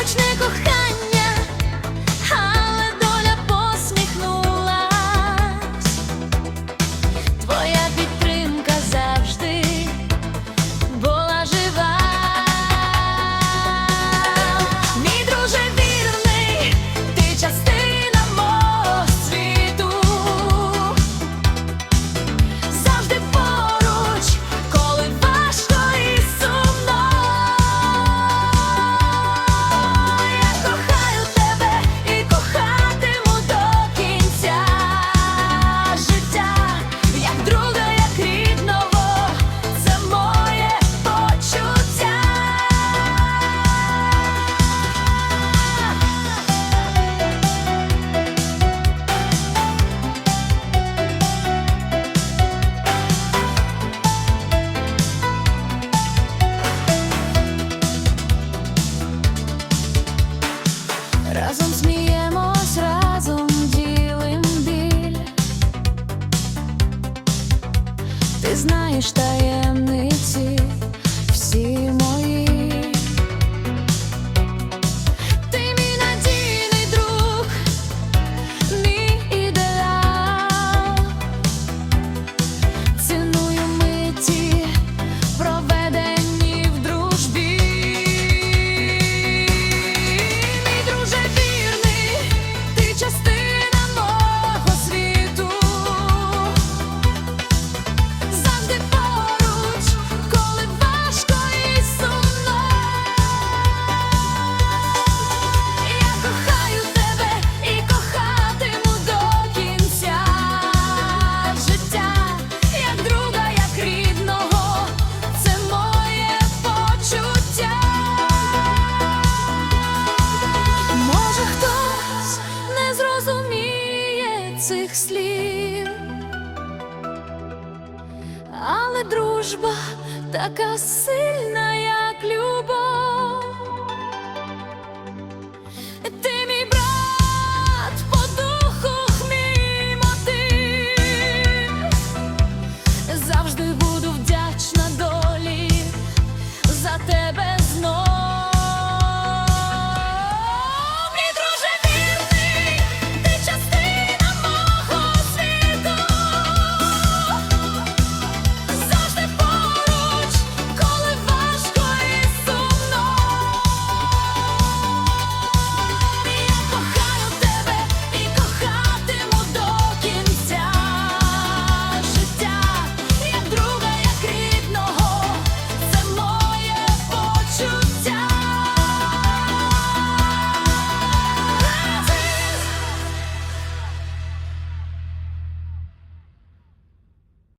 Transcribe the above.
Хоч не кохай. esta é цих слів, але дружба така сильна, як любов.